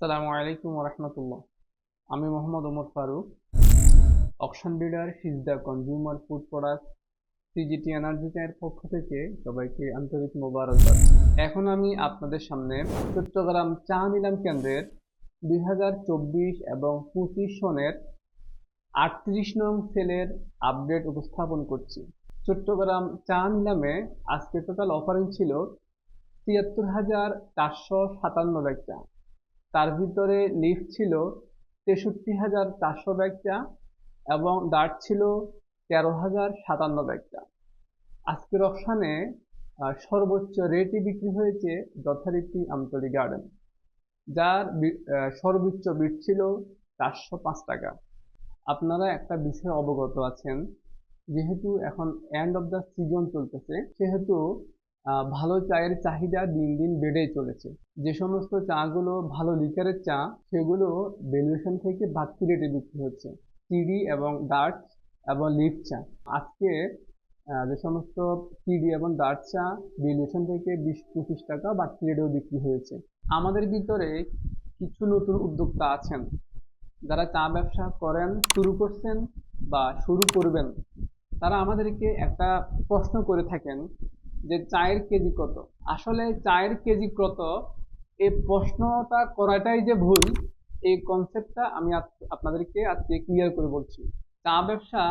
আসসালামু আলাইকুম রহমতুল্লাহ। আমি মোহাম্মদ ওমর ফারুক, অকশন বিল্ডার সিজদা consumer, food product, CGT energy এর পক্ষ থেকে সবাইকে আন্তরিক মোবারকবাদ। এখন আমি আপনাদের সামনে চট্টগ্রাম চা নিলাম কেন্দ্রের দুই হাজার চব্বিশ এবং পঁচিশ সনের আটত্রিশ নং সেলের আপডেট উপস্থাপন করছি। চট্টগ্রাম চা নিলামে আজকে টোটাল অফারিং ছিল তিয়াত্তর হাজার চারশো সাতান্ন ব্যাগ চা। তার ভিতরে লিফট ছিল তেষট্টি হাজার চারশো ব্যাগটা এবং ডার্ট ছিল তেরো হাজার সাতান্ন ব্যাগটা। আজকের অপশানে সর্বোচ্চ রেটে বিক্রি হয়েছে যথারীতি আমতলি গার্ডেন, যার সর্বোচ্চ বিট ছিল চারশো পাঁচ টাকা। আপনারা একটা বিষয়ে অবগত আছেন, যেহেতু এখন এন্ড অফ দ্য সিজন চলতেছে, সেহেতু ভালো চায়ের চাহিদা দিন দিন বেড়েই চলেছে। যে সমস্ত চাগুলো ভালো লিকারের চা, সেগুলো ভ্যালুয়েশন থেকে বাড়তি রেটে বিক্রি হচ্ছে। সিডি এবং ডার্ট এবং লিফ চা। আজকে যে সমস্ত সিডি এবং ডার্ট চা ভ্যালুয়েশন থেকে বিশ, পঁচিশ টাকা বাড়তি রেটেও বিক্রি হয়েছে। আমাদের ভিতরে কিছু নতুন উদ্যোক্তা আছেন। যারা চা ব্যবসা করেন, শুরু করছেন বা শুরু করবেন, তারা আমাদেরকে একটা প্রশ্ন করে থাকেন যে চায়ের কেজি কত? আসলে চায়ের কেজি কত? এই প্রশ্নটা করাটাই যে ভুল, এই কনসেপ্টটা আমি আপনাদেরকে আজকে ক্লিয়ার করে বলছি। চা ব্যবসা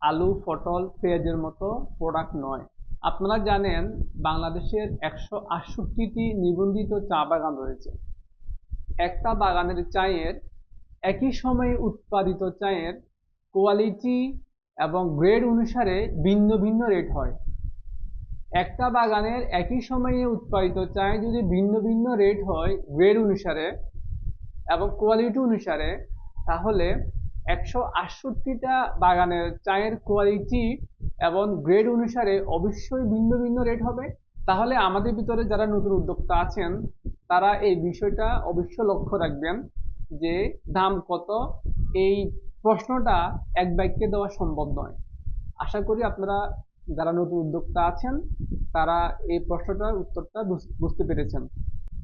আলু, পটল, পেঁয়াজের মতো প্রোডাক্ট নয়। আপনারা জানেন বাংলাদেশের একশো আটষট্টিটি নিবন্ধিত চা বাগান রয়েছে। একটা বাগানের চায়ের একই সময়ে উৎপাদিত চায়ের কোয়ালিটি এবং গ্রেড অনুসারে ভিন্ন ভিন্ন রেট হয়। একটা বাগানের একই সময়ে উৎপাদিত চায় যদি ভিন্ন ভিন্ন রেট হয় গ্রেড অনুসারে এবং কোয়ালিটি অনুসারে, তাহলে একশো আটষট্টিটা বাগানের চায়ের কোয়ালিটি এবং গ্রেড অনুসারে অবশ্যই ভিন্ন ভিন্ন রেট হবে। তাহলে আমাদের ভিতরে যারা নতুন উদ্যোক্তা আছেন, তারা এই বিষয়টা অবশ্য লক্ষ্য রাখবেন যে দাম কত। এই প্রশ্নটা এক বাক্যে দেওয়া সম্ভব নয়। আশা করি আপনারা যারা নতুন উদ্যোক্তা আছেন, তারা এই প্রশ্নটার উত্তরটা বুঝ- বুঝতে পেরেছেন।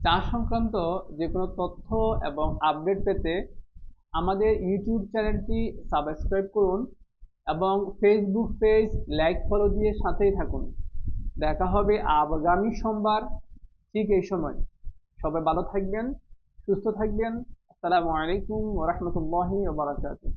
চা সংক্রান্ত যে কোনো তথ্য এবং আপডেট পেতে আমাদের ইউটিউব চ্যানেলটি সাবস্ক্রাইব করুন এবং ফেসবুক পেজ লাইক ফলো দিয়ে সাথেই থাকুন। দেখা হবে আগামী সোমবার ঠিক এই সময়। সবাই ভালো থাকবেন, সুস্থ থাকবেন। আসসালামু আলাইকুম ওরহমতুল্লাহি ওবরাকাতুহ